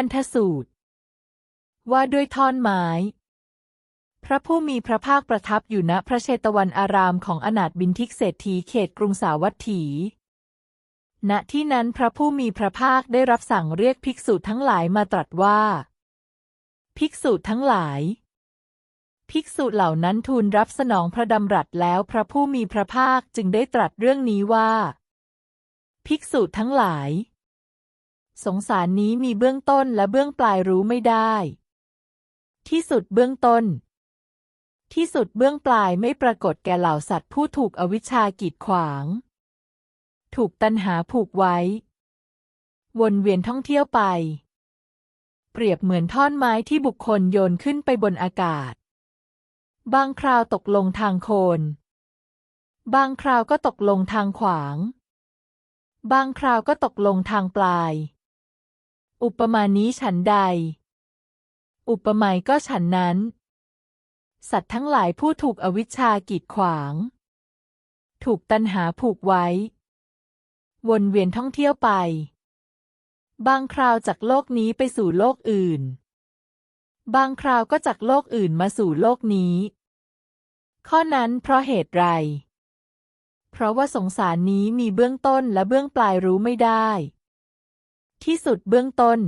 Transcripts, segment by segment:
ทันทสูตร ว่าด้วยท่อนไม้ พระผู้มีพระภาคประทับอยู่ณพระเชตวันอารามของอนาถบินทิกเศรษฐีเขตกรุงสาวัตถี ณที่นั้นพระผู้มีพระภาคได้รับสั่งเรียกภิกษุทั้งหลายมาตรัสว่า ภิกษุทั้งหลายภิกษุเหล่านั้นทูลรับสนองพระดำรัสแล้วพระผู้มีพระภาคจึงได้ตรัสเรื่องนี้ว่า ภิกษุทั้งหลาย สงสารนี้มีเบื้องต้นและเบื้องปลายรู้ไม่ได้ ที่สุดเบื้องต้น ที่สุดเบื้องปลายไม่ปรากฏแก่เหล่าสัตว์ผู้ถูกอวิชชากีดขวาง ถูกตัณหาผูกไว้ วนเวียนท่องเที่ยวไป เปรียบเหมือนท่อนไม้ที่บุคคลโยนขึ้นไปบนอากาศ บางคราวตกลงทางโคน บางคราวก็ตกลงทางขวาง บางคราวก็ตกลงทางปลาย อุปมานี้ฉันใด อุปมยก็ฉันนั้น สัตว์ทั้งหลายผู้ถูกอวิชชากีดขวาง ถูกตัณหาผูกไว้ วนเวียนท่องเที่ยวไป บางคราวจากโลกนี้ไปสู่โลกอื่น บางคราวก็จากโลกอื่นมาสู่โลกนี้ ข้อนั้นเพราะเหตุไร เพราะว่าสงสารนี้มีเบื้องต้นและเบื้องปลายรู้ไม่ได้ ที่สุดเบื้องต้น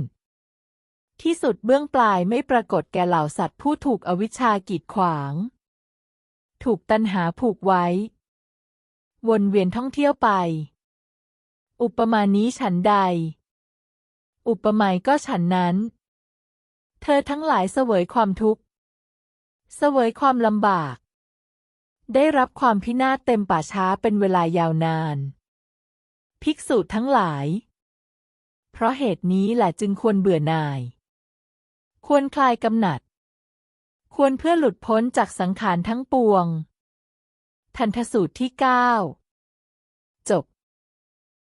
ที่สุดเบื้องปลายไม่ปรากฏแก่เหล่าสัตว์ผู้ถูกอวิชชากีดขวาง ถูกตัณหาผูกไว้ วนเวียนท่องเที่ยวไป อุปมานี้ฉันใด อุปไมยก็ฉันนั้น เธอทั้งหลายเสวยความทุกข์ เสวยความลำบาก ได้รับความพินาศเต็มป่าช้าเป็นเวลายาวนาน ภิกษุทั้งหลาย เพราะเหตุนี้แหละจึงควรเบื่อหน่าย ควรคลายกำหนัด ควรเพื่อหลุดพ้นจากสังขารทั้งปวง ทันทสูตรที่เก้า